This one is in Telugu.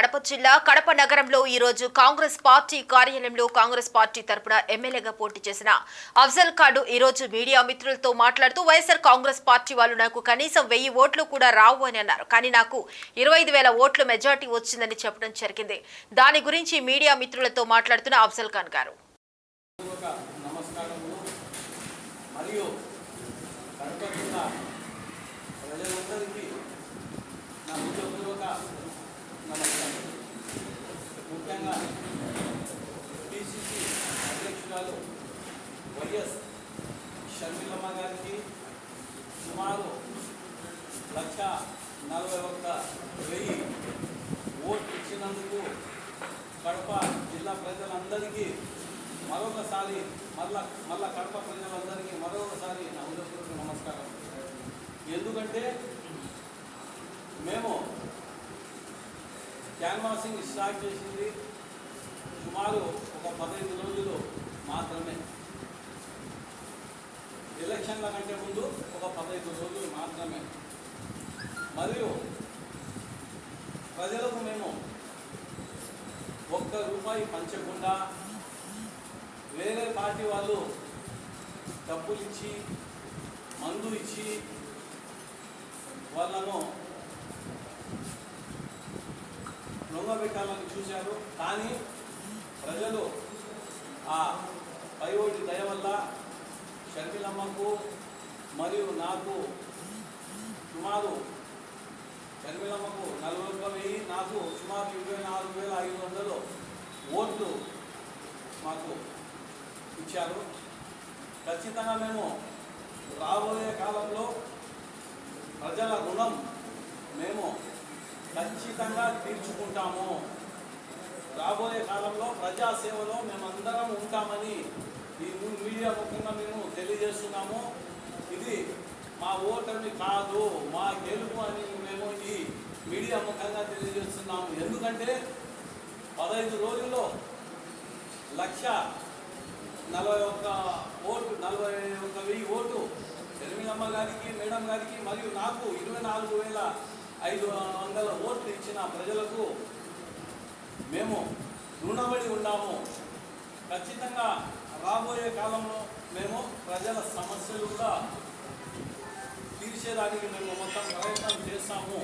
కడప జిల్లా కడప నగరంలో ఈరోజు కాంగ్రెస్ పార్టీ కార్యాలయంలో కాంగ్రెస్ పార్టీ తరపున ఎమ్మెల్యేగా పోటీ చేసిన అఫ్జల్ ఖాడు ఈరోజు మీడియా మిత్రులతో మాట్లాడుతూ వైఎస్ఆర్ కాంగ్రెస్ పార్టీ వాళ్ళు నాకు కనీసం వెయ్యి ఓట్లు కూడా రావు అని అన్నారు. కానీ నాకు ఇరవై వేల ఓట్లు మెజార్టీ వచ్చిందని చెప్పడం జరిగింది. దాని గురించి మీడియా మిత్రులతో మాట్లాడుతున్న అఫ్జల్ ఖాన్ గారు. మరియు కడప జిల్లా ప్రజలందరికీ నా హృదయపూర్వక నమస్కారం ముఖ్యంగా పిసిసి అధ్యక్షురాలు వైఎస్ షర్మిలమ్మ గారికి సుమారు లక్ష నలభై ఒక్క వెయ్యి ఓట్లు ఇచ్చినందుకు కడప జిల్లా ప్రజలందరికీ మరొకసారి మళ్ళా మళ్ళా కడప ప్రజలందరికీ మరొకసారి నా ఉదయపూర్వక నమస్కారం. ఎందుకంటే మేము క్యాన్వాసింగ్ స్టార్ట్ చేసింది సుమారు ఒక పదహైదు రోజులు మాత్రమే. ఎలక్షన్ల కంటే ముందు ఒక పదహైదు రోజులు మాత్రమే. మరియు ప్రజలకు మేము ఒక్క రూపాయి పంచకుండా వేరే పార్టీ వాళ్ళు డబ్బులు ఇచ్చి మందు ఇచ్చి వాళ్ళను లొంగబెట్టాలని చూశారు. కానీ ప్రజలు ఆ పై ఓటి దయ వల్ల షర్మిలమ్మకు మరియు నాకు సుమారు షర్మిలమ్మకు నలభై ఒక్క వెయ్యి నాకు సుమారు ఇరవై నాలుగు వేల ఐదు వందలు ఓట్లు మాకు ఇచ్చారు. ఖచ్చితంగా మేము రాబోయే కాలంలో ప్రజల రుణం మేము ఖచ్చితంగా తీర్చుకుంటాము. రాబోయే కాలంలో ప్రజాసేవలో మేమందరం ఉంటామని ఈ మీడియా ముఖ్యంగా మేము తెలియజేస్తున్నాము. ఇది మా ఓటమి కాదు మా గెలుపు అని మేము ఈ మీడియా ముఖంగా తెలియజేస్తున్నాము. ఎందుకంటే పదహైదు రోజుల్లో లక్ష నలభై ఒక్క ఓటు నలభై ఒక్క వెయ్యి ఓటు ఎనిమిదమ్మ గారికి మేడం గారికి మరియు నాకు ఇరవై నాలుగు వేల ఐదు వందల ఓట్లు ఇచ్చిన ప్రజలకు మేము రుణబడి ఉన్నాము. ఖచ్చితంగా రాబోయే కాలంలో మేము ప్రజల సమస్యలు కూడా తీర్చేదానికి మేము మొత్తం ప్రయత్నం చేస్తాము.